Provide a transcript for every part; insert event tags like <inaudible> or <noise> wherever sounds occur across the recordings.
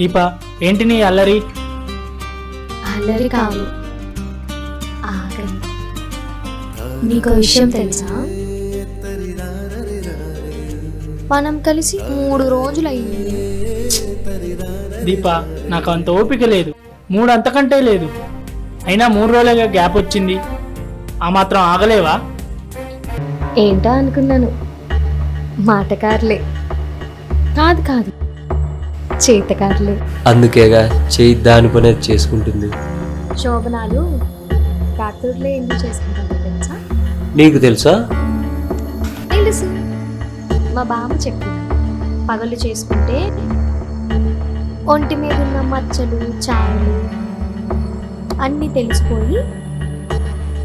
దీప ఏంటి నీ అల్లరి? అల్లరి కాదు. ఆకలి. నీకు విషయం తెలుసా? మనం కలిసి మూడు రోజులు అయింది దీప నాకు అంత ఓపిక లేదు. మూడు అంతకంటే లేదు. అయినా మూడు రోజులుగా గ్యాప్ వచ్చింది. ఆ మాత్రం ఆగలేవా? ఏంటో అనుకున్నాను. మాటకారులే. కాదు కాదు. చేతకారులే. అందుకేగా చేయి దాని పని చేసుకుంటుంది. శోభనాలు రాత్రులే ఎందుకు చేసుకుంటాను తెలుసా? నీకు తెలుసా? తెలుసు? మా బామ్మ చెప్పింది. పగలు చేసుకుంటే ఒంటి మీద ఉన్న మచ్చలు చారలు అన్నీ తెలిసిపోయి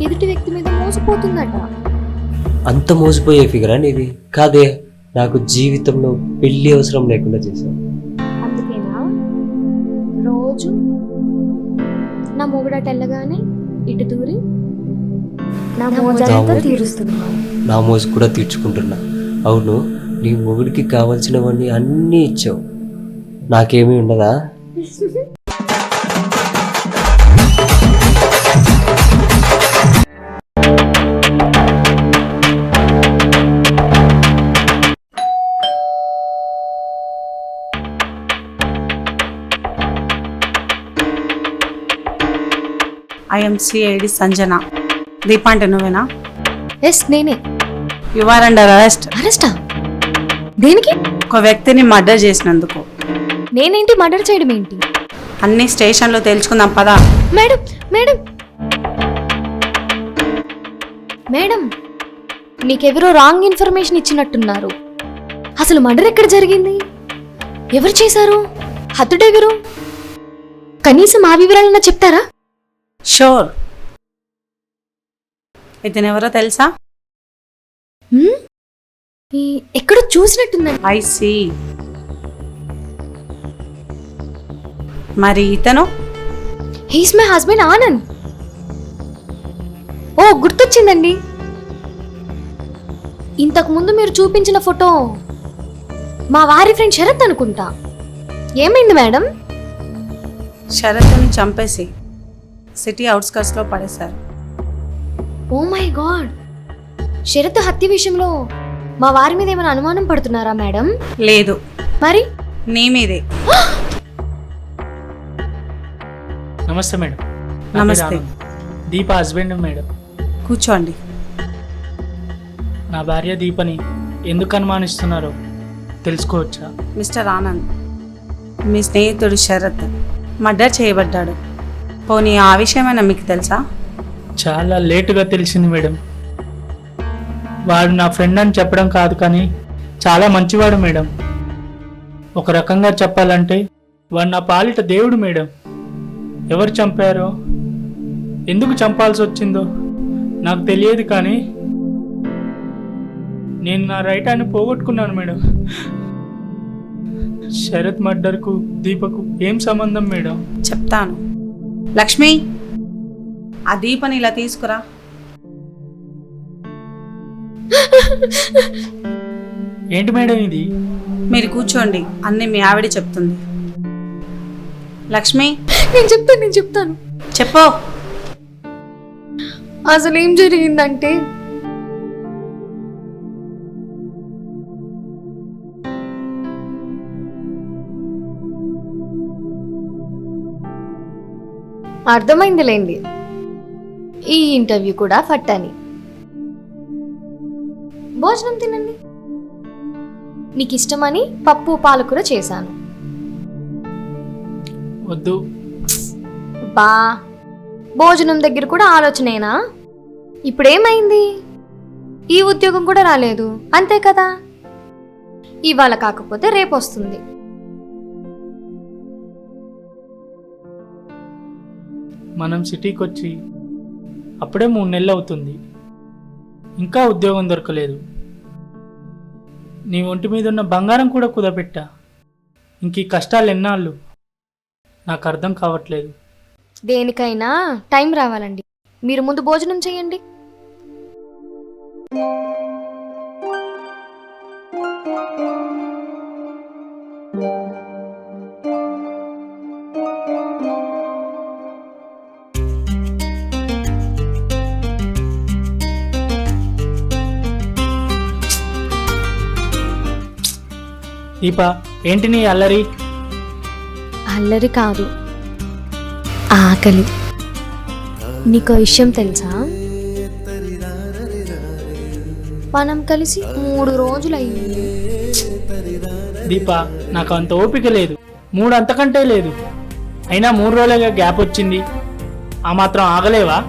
ఎదుటి వ్యక్తి మీద మోసపోతుందట. అంత మోసపోయే ఫిగరా నీది? కాదే నాకు జీవితంలో పెళ్ళి అవసరం లేకుండా అందుకేనా రోజు. నా మొగుడట వెళ్ళగానే ఇటు దూరి నా మోజాలతో తీరుస్తున్నాను. నా మోజు కూడా తీర్చుకుంటున్నా. అవును నీ మొగుడికి కావాల్సినవన్నీ అన్నీ ఇచ్చావు. నాకేమీ ఉండదా? I'm CID Sanjana. దీప అంటే నువ్వేనా? ఎస్ నేనే. యు ఆర్ అండర్ అరెస్ట్ అరెస్టా? దేనికి? ఒక వ్యక్తిని మర్డర్ చేసినందుకు. నేనేంటి మర్డర్ చేయడం ఏంటి? అన్ని స్టేషన్లో తేల్చుకుందాం పదా. Madam madam. మేడం మీకెవరో రాంగ్ ఇన్ఫర్మేషన్ ఇచ్చినట్టున్నారు. అసలు మర్డర్ ఎక్కడ జరిగింది? ఎవరు చేశారు? హతుడెవరు కనీసం ఆ వివరాలన్నా చెప్తారా? షూర్ ఇతను ఎవరో తెలుసా? హ్మ్? ఈ ఎక్కడో చూసినట్టుందండి? ఐ సి మరి ఇతను? హీస్ మై హస్బెండ్ ఆనంద్ ఓ గుర్తొచ్చిందండి. ఇంతకు ముందు మీరు చూపించిన ఫోటో మా వారి ఫ్రెండ్ శరత్ అనుకుంటా. ఏమైంది మేడం? శరత్ని చంపేసి. సిటీ అవుట్స్కట్స్లో పడేశారు. Oh my God! శరత్ హత్య విషయంలో మా వారి మీద ఏమైనా అనుమానం పడుతున్నారా మేడం? లేదు. మరి? నీ మీదే. నమస్తే మేడం. నా పేరు నమస్తే. ఆనంద్. Deepa husband madam. కూర్చోండి. నా భార్య దీపని ఎందుకు అనుమానిస్తున్నారో తెలుసుకోవచ్చా? మిస్టర్ ఆనంద్ మీ స్నేహితుడు శరత్ మర్డర్ చేయబడ్డాడు. పోనీ ఆ విషయమైనా మీకు తెలుసా? చాలా లేటుగా తెలిసింది మేడం. వాడు నా ఫ్రెండ్ అని చెప్పడం కాదు కానీ చాలా మంచివాడు మేడం. ఒక రకంగా చెప్పాలంటే వాడు నా పాలిట దేవుడు మేడం. ఎవరు చంపారో ఎందుకు చంపాల్సి వచ్చిందో నాకు తెలియదు కానీ నేను నా రైటాన్ని పోగొట్టుకున్నాను మేడం. శరత్ మర్డర్కు దీపకు ఏం సంబంధం మేడం? చెప్తాను. లక్ష్మి? ఆ దీపని ఇలా తీసుకురా. ఏంటి మేడం ఇది? మీరు కూర్చోండి అన్నీ మీ ఆవిడ చెప్తుంది. లక్ష్మి? నేను చెప్తాను నేను చెప్తాను. చెప్పు. అసలు ఏం జరిగిందంటే అర్థమైందిలేండి. ఈ ఇంటర్వ్యూ కూడా ఫట్టని. భోజనం తినండి. మీకు ఇష్టమని పప్పు పాలకూర చేశాను. వద్దు. బా. భోజనం దగ్గర కూడా ఆలోచనేనా? ఇప్పుడేమైంది? ఈ ఉద్యోగం కూడా రాలేదు. అంతే కదా? ఇవాళ కాకపోతే రేపు వస్తుంది మనం సిటీకి వచ్చి అప్పుడే మూడు నెలలు అవుతుంది ఇంకా ఉద్యోగం దొరకలేదు. నీ ఒంటి మీద ఉన్న బంగారం కూడా కుదపెట్టా ఇంక ఈ కష్టాలు ఎన్నాళ్ళు? నాకు అర్థం కావట్లేదు. దేనికైనా టైం రావాలండి. మీరు ముందు భోజనం చేయండి. దీప ఏంటి నీ అల్లరి? అల్లరి కాదు. ఆకలి. నీకు విషయం తెలుసా? మనం కలిసి మూడు రోజులు అయ్యింది దీప నాకు అంత ఓపిక లేదు. మూడు అంతకంటే లేదు. అయినా మూడు రోజులుగా గ్యాప్ వచ్చింది. ఆ మాత్రం ఆగలేవా?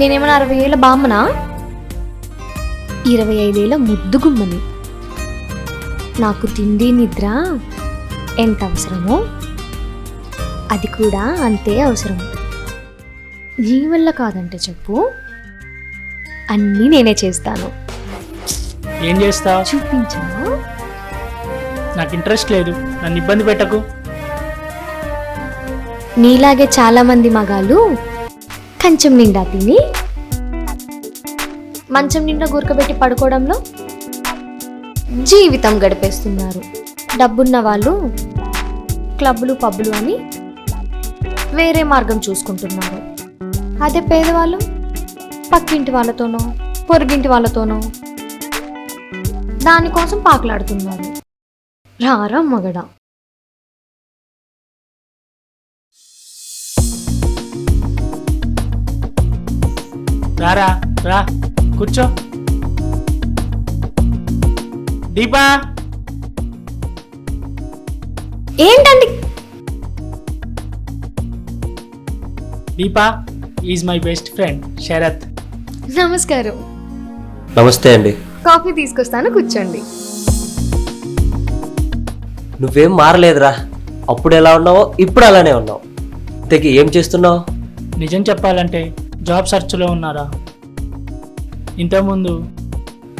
నేనేమన్నా అరవై ఏళ్ళ బామ్మనా? ఇరవై ఐదేళ్ళ ముద్దు గుమ్మని. నాకు తిండి నిద్ర ఎంత అవసరమో అది కూడా అంతే అవసరం. నీ వల్ల కాదంటే చెప్పు. అన్నీ నేనే చేస్తాను. ఏం చేస్తావు చూపించను నాకు ఇంట్రెస్ట్ లేదు. నన్ను ఇబ్బంది పెట్టకు. నీలాగే చాలా మంది మగాళ్ళు కంచం నిండా తిని మంచం నిండా గురకబెట్టి పడుకోవడంలో జీవితం గడిపేస్తున్నారు. డబ్బున్న వాళ్ళు క్లబ్బులు పబ్బులు అని వేరే మార్గం చూసుకుంటున్నారు. అదే పేదవాళ్ళు పక్కింటి వాళ్ళతోనో పొరుగింటి వాళ్ళతోనో దానికోసం పాకులాడుతున్నారు. రారా మగడా. రారా రా కూర్చో. దీపా? ఏంటండి? Deepa is my best friend Sharath. నమస్కారం. నమస్తే అండి. కాఫీ తీసుకొస్తాను కూర్చోండి. నువ్వేం మారలేదురా. అప్పుడు ఎలా ఉన్నావో ఇప్పుడు అలానే ఉన్నావు. ఇంతకీ ఏం చేస్తున్నావు? నిజం చెప్పాలంటే జాబ్ సర్చ్లో ఉన్నారా? ఇంతకుముందు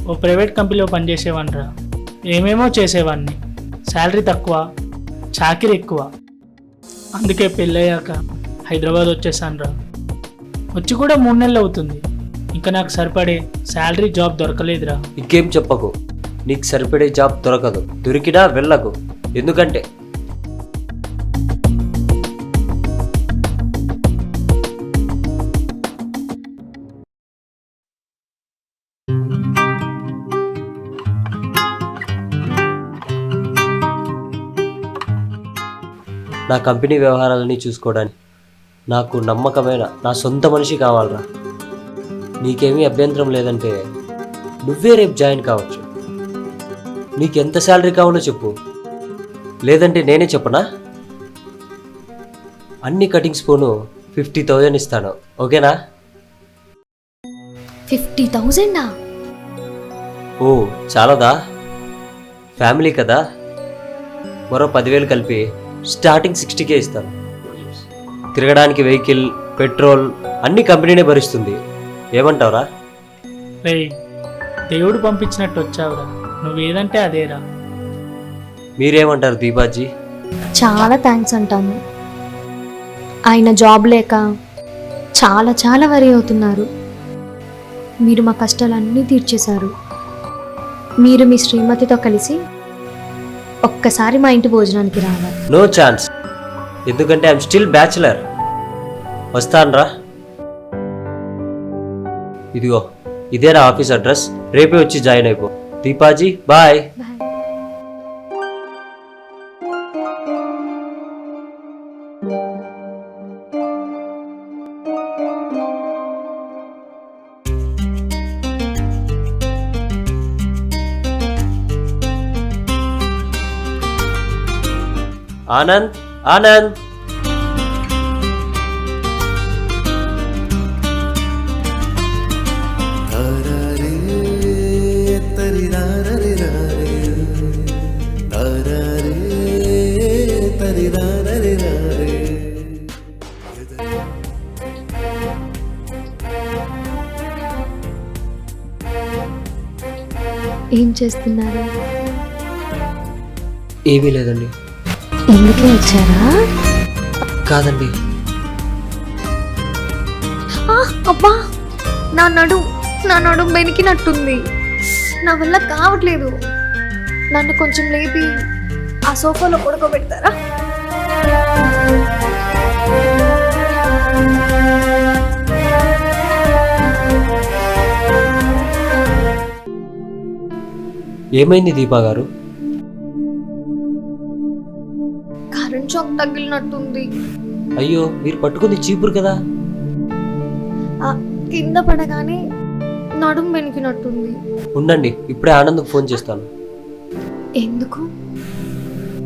ఓ ప్రైవేట్ కంపెనీలో పనిచేసేవాడిరా ఏమేమో చేసేవాడిని శాలరీ తక్కువ చాకిరి ఎక్కువ. అందుకే పెళ్ళయ్యాక హైదరాబాద్ వచ్చేసానురా. వచ్చి కూడా మూడు నెలలు అవుతుంది. ఇంకా నాకు సరిపడే శాలరీ జాబ్ దొరకలేదురా. ఇంకేం చెప్పకు. నీకు సరిపడే జాబ్ దొరకదు. దొరికినా వెళ్ళకు. ఎందుకంటే నా కంపెనీ వ్యవహారాలని చూసుకోవడానికి. నాకు నమ్మకమైన నా సొంత మనిషి కావాలరా. నీకేమీ అభ్యంతరం లేదంటే నువ్వే రేపు జాయిన్ కావచ్చు. నీకు ఎంత శాలరీ కావాలో చెప్పు. లేదంటే నేనే చెప్పనా? అన్ని కటింగ్స్ పోను ఫిఫ్టీ థౌజండ్ ఇస్తాను. ఓకేనా? ఫిఫ్టీ థౌజండా? ఓ చాలదా? ఫ్యామిలీ కదా? మరో పదివేలు కలిపి స్టార్టింగ్ సిక్స్టీకే ఇస్తాను. తిరగడానికి వెహికల్ పెట్రోల్ అన్ని కంపెనీనే భరిస్తుంది. ఏమంటావురా? రే దేవుడు పంపించినట్టు వచ్చావురా. నువ్వేదంటే అదేరా. మీరేమంటారు దీపాజీ? చాలా థ్యాంక్స్ అంటాను ఆయన జాబ్ లేక చాలా చాలా వరి అవుతున్నారు. మీరు మా కష్టాలన్నీ తీర్చేశారు. మీరు మీ శ్రీమతితో కలిసి ఒక్కసారి మా ఇంటి భోజనానికి రావాలి. No chance. ఎందుకంటే ఐఎమ్ స్టిల్ బ్యాచులర్. వస్తానరా. ఇదిగో ఇదే నా ఆఫీస్ అడ్రస్. రేపే వచ్చి జాయిన్ అయిపో. దీపాజీ బాయ్. ఆనంద్ ఆనంద్ ఏం చేస్తున్నారు? ఏమీ లేదండి. ఎందుకు వచ్చారా? కాదండి. ఆ, అబ్బా నా నడు నా నడు బెనికినట్టుంది నా వల్ల కావట్లేదు. నన్ను కొంచెం లేపి ఆ సోఫాలో పడుకోబెడతారా? ఏమైంది దీపా గారు షాక్ తగిలినట్టుంది. అయ్యో మీరు పట్టుకుంది చీపురు కదా? ఆ, కింద పడగానే నడుం బెనికినట్టుంది ఉండండి ఇప్పుడే ఆనందకు ఫోన్ చేస్తాను. ఎందుకు?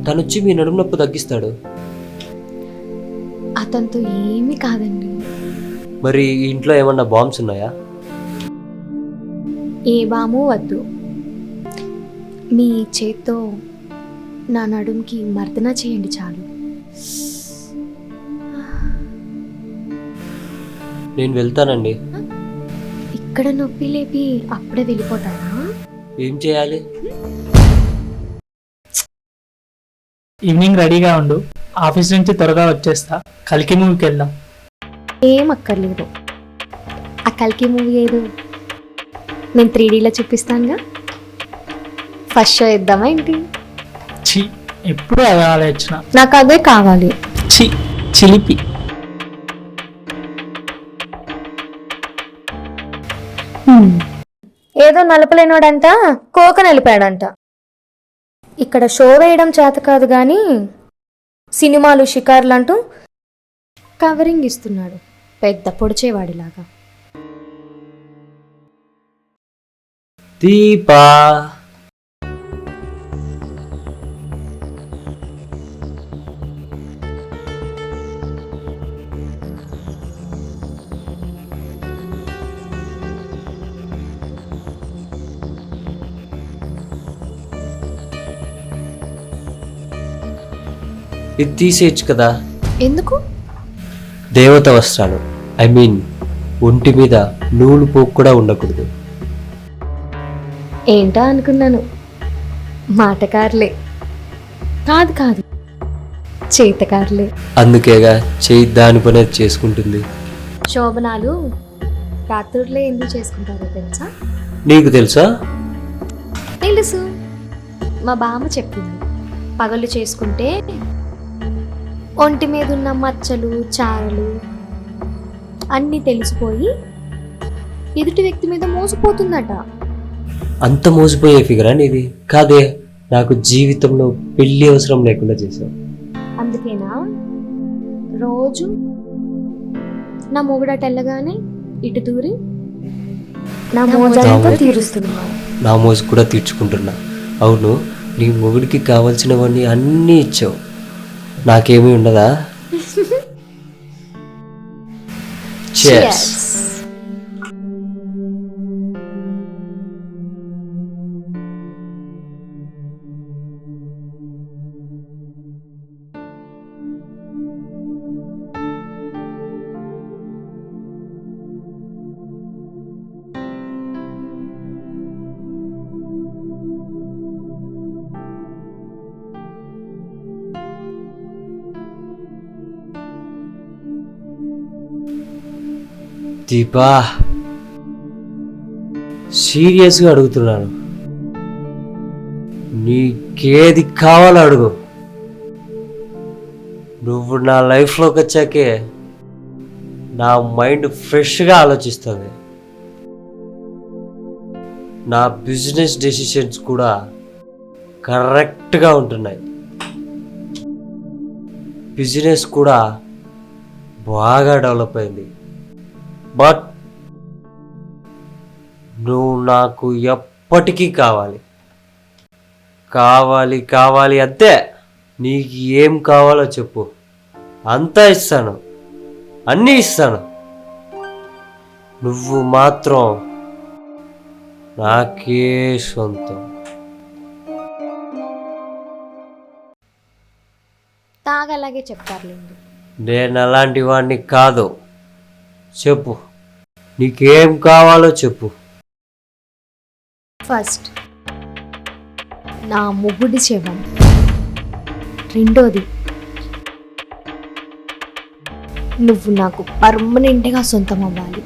తను వచ్చి మీ నడుము నొప్పి తగ్గిస్తాడు. అతనితో ఏమీ కాదండి. మరి ఈ ఇంట్లో ఏమన్నా బాంబ్స్ ఉన్నాయా? ఏ బాము వద్దు. మీ చేత్తో నా నడుంకి మర్దన చేయండి చాలు. నేను వెళ్తానండి. ఇక్కడ నొప్పి లేపి అప్పుడే వెళ్ళిపోతారా ఏం చేయాలి? ఈవినింగ్ రెడీగా ఉండు. ఆఫీస్ నుంచి త్వరగా వచ్చేస్తా. కలికి మూవీకి వెళ్దాం. ఏం అక్కర్లేదు. ఆ కల్కి మూవీ ఏదో నేను త్రీ డీలో చూపిస్తానుగా. ఫస్ట్ షో ఇద్దామా ఏంటి? చి ఎప్పుడు అదే ఆలోచన. నాకు అదే కావాలి. చి చిలిపి. ఏదో నలపలేనోడంట కోక నలిపాడంట. ఇక్కడ షో వేయడం చేత కాదు కానీ సినిమాలు షికార్లు అంటూ కవరింగ్ ఇస్తున్నాడు. పెద్ద పొడిచేవాడిలాగా. దీపా. ఇది తీసేయచ్చు కదా. ఎందుకు? దేవత వస్త్రాలు ఐ మీన్ ఒంటి మీద నూలు పోకు కూడా ఉండకూడదు. ఏంటో అనుకున్నాను? మాటకారులే. కాదు కాదు చేతకారులే. అందుకేగా చేయి దాని పని చేసుకుంటుంది. శోభనాలు రాత్రులే ఎందుకు చేసుకుంటారో తెలుసా? నీకు తెలుసా? తెలుసు. మా బామ్మ చెప్పింది. పగలు చేసుకుంటే ఒంటి మీద ఉన్న మచ్చలు చారలు అన్నీ తెలిసిపోయి ఎదుటి వ్యక్తి మీద మోసపోతుందట. అంత మోసపోయే ఫిగరా నీది? కాదే నాకు జీవితంలో పెళ్ళి అవసరం లేకుండా చేశావు. అందుకేనా? రోజు నా మొగుడట వెళ్ళగానే ఇటు దూరి నా మోజంతా తీరుస్తున్నా. నా మోసు కూడా తీర్చుకుంటున్నా. అవును నీ మొగుడికి కావలసినవన్నీ అన్నీ ఇచ్చావు. నాకేమీ ఉండదా <laughs> Cheers. దీపా. సీరియస్గా అడుగుతున్నాను. నీకేది కావాలో అడుగు. నువ్వు నా లైఫ్లోకి వచ్చాకే నా మైండ్ ఫ్రెష్గా ఆలోచిస్తుంది. నా బిజినెస్ డెసిషన్స్ కూడా కరెక్ట్గా ఉంటున్నాయి. బిజినెస్ కూడా బాగా డెవలప్ అయింది. బట్ నువ్వు నాకు ఎప్పటికీ కావాలి. కావాలి కావాలి అంతే నీకు ఏం కావాలో చెప్పు. అంతా ఇస్తాను. అన్నీ ఇస్తాను. నువ్వు మాత్రం నాకే సొంతం. తాగలాగే చెప్తారులేండి నేను అలాంటి వాడిని కాదు. చెప్పు. నీకేం కావాలో చెప్పు. ఫస్ట్ నా మొగుడి శవం. రెండోది నువ్వు నాకు పర్మనెంట్గా సొంతం అవ్వాలి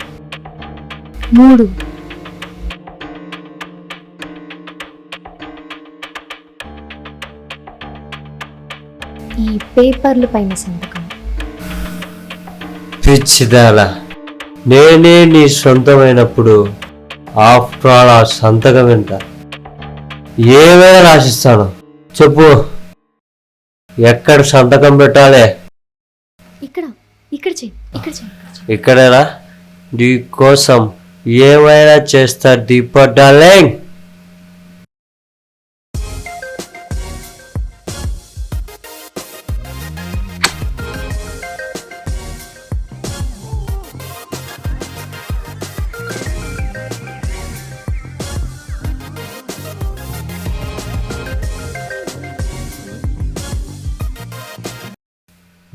మూడు ఈ పేపర్ల పైన సంతకం. పిచ్చిదాల నేనే నీ సొంతమైనప్పుడు ఆఫ్టర్ ఆల్ ఆ సంతకం ఎంత? ఏమైనా రాసిస్తాను. చెప్పు. ఎక్కడ సంతకం పెట్టాలి? ఇక్కడ ఇక్కడ చేయి ఇక్కడ చేయి ఇక్కడేనా? నీ కోసం ఏమైనా చేస్తా దీప డార్లింగ్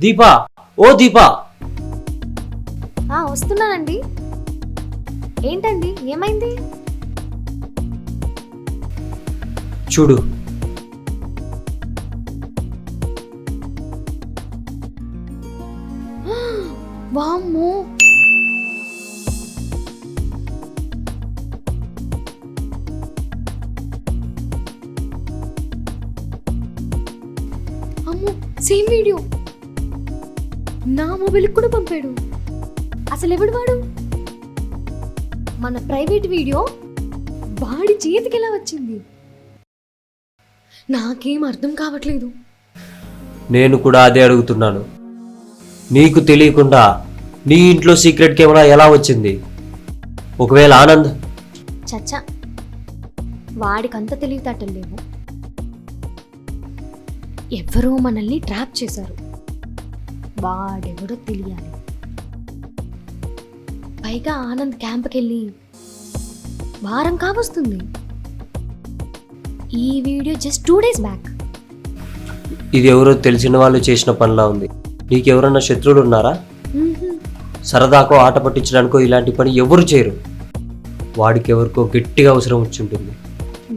దీపా ఓ దీపా. ఆ, వస్తున్నానండి. ఏంటండి ఏమైంది? చూడు. వామ్మో. నా మొబైల్కి కూడా పంపాడు. అసలు ఎవడు వాడు? మన ప్రైవేట్ వీడియో వాడి చేతికి ఎలా వచ్చింది? నాకేం అర్థం కావట్లేదు. నేను కూడా అదే అడుగుతున్నాను. నీకు తెలియకుండా నీ ఇంట్లో సీక్రెట్ కెమెరా ఎలా వచ్చింది? ఒకవేళ ఆనంద్ చచ్చా వాడికంత తెలివితేటలు లేవు. ఎవరో మనల్ని ట్రాప్ చేశారు. వాడెవడో తెలియాలి. పైగా ఆనంద్ క్యాంప్కి వెళ్ళి వారం కావస్తుంది. ఈ video just two days back. ఇది ఎవరో తెలిసిన వాళ్ళు చేసిన పనిలా ఉంది. నీకెవరన్నా శత్రువులు ఉన్నారా? సరదాకో ఆట పట్టించడానికో ఇలాంటి పని ఎవరు చేయరు. వాడికి ఎవరికో గట్టిగా అవసరం వచ్చి ఉంటుంది.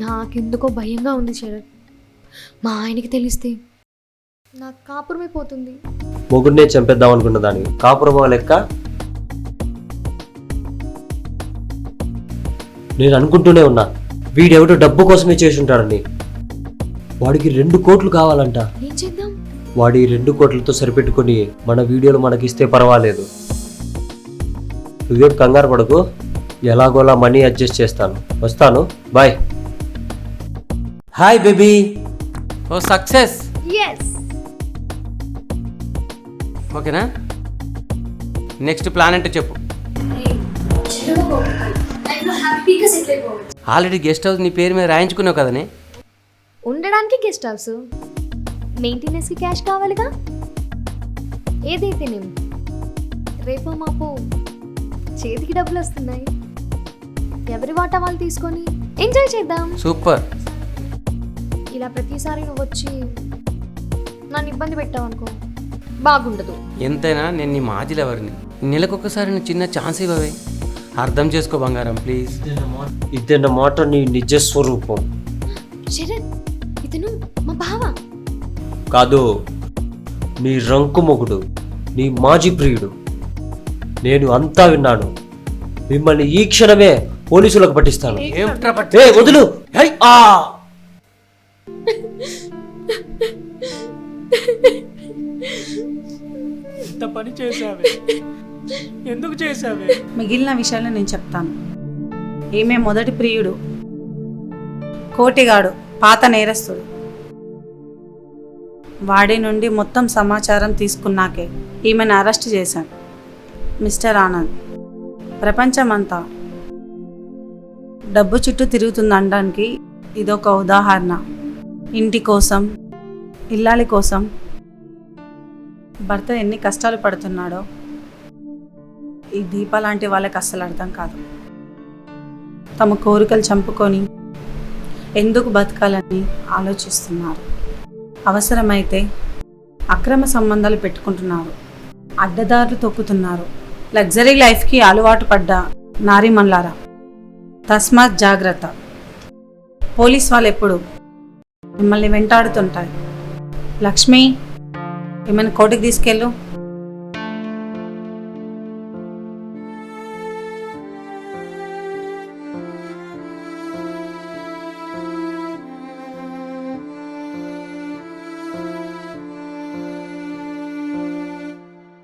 నాకెందుకో భయంగా ఉంది శరత్. మా ఆయనకి తెలిస్తే నాకు కాపురమైపోతుంది మొగుడినే చంపేద్దాం అనుకున్న దాన్ని. కాపురం లెక్క? నేను అనుకుంటూనే ఉన్నా. వీడెవడో డబ్బు కోసమే చేసి ఉంటాడని వాడికి రెండు కోట్లు కావాలంట. ఏం చేద్దాం? వాడి రెండు కోట్లతో సరిపెట్టుకొని మన వీడియోలు మనకిస్తే పర్వాలేదు. నువ్వేం కంగారు పడకు. ఎలాగోలా మనీ అడ్జస్ట్ చేస్తాను. వస్తాను. బాయ్. Hi baby. ఓ సక్సెస్. ఎస్ ఓకేనా? నెక్స్ట్ ప్లాన్ అంటే చెప్పు. ఆల్రెడీ గెస్ట్ హౌస్ నీ పేరు మీద రాయించుకున్నావు కదనే? ఉండడానికి గెస్ట్ హౌస్ మెయింటెనెన్స్కి క్యాష్ కావాలిగా? ఏదైతేనేం రేపో మాపో చేతికి డబ్బులు వస్తున్నాయి ఎవరి వాటా వాళ్ళు తీసుకొని ఎంజాయ్ చేద్దాం. సూపర్ ఇలా ప్రతిసారి నువ్వు వచ్చి నన్ను ఇబ్బంది పెట్టావు అనుకో బాగుండదు. ఎంతైనా నేను నీ మాజీలు ఎవరిని నెలకొకసారి నువ్వు చిన్న ఛాన్స్ ఇవ్వవే. అర్థం చేసుకో బంగారం ప్లీజ్. ఇదన్న మాట నీ నిజ స్వరూపం. శరత్ ఇతను మా బావ. కాదు నీ రంకు మొగుడు నీ మాజీ ప్రియుడు. నేను అంతా విన్నాను. మిమ్మల్ని ఈ క్షణమే పోలీసులకు పట్టిస్తాను. ఏమిట్రా పట్టి ఏ వదులు! ఆ! ఇంత పని చేశావే? ఎందుకు చేశావే? మిగిలిన విషయాలు నేను చెప్తాను. ఈమె మొదటి ప్రియుడు కోటిగాడు పాత నేరస్తుడు. వాడి నుండి మొత్తం సమాచారం తీసుకున్నాకే ఈమెను అరెస్ట్ చేశాను మిస్టర్ ఆనంద్. ప్రపంచమంతా డబ్బు చుట్టూ తిరుగుతుందనడానికి ఇదొక ఉదాహరణ. ఇంటి కోసం ఇల్లాలి కోసం భర్త ఎన్ని కష్టాలు పడుతున్నాడో ఈ దీప లాంటి వాళ్ళకి అస్సలు అర్థం కాదు. తమ కోరికలు చంపుకొని ఎందుకు బతకాలని ఆలోచిస్తున్నారు. అవసరమైతే అక్రమ సంబంధాలు పెట్టుకుంటున్నారు. అడ్డదారులు తొక్కుతున్నారు. లగ్జరీ లైఫ్కి అలవాటు పడ్డ నారీమన్లారా తస్మాత్ జాగ్రత్త. పోలీస్ వాళ్ళు ఎప్పుడు మిమ్మల్ని వెంటాడుతుంటారు. లక్ష్మి ఏమైనా కోటికి తీసుకెళ్ళు.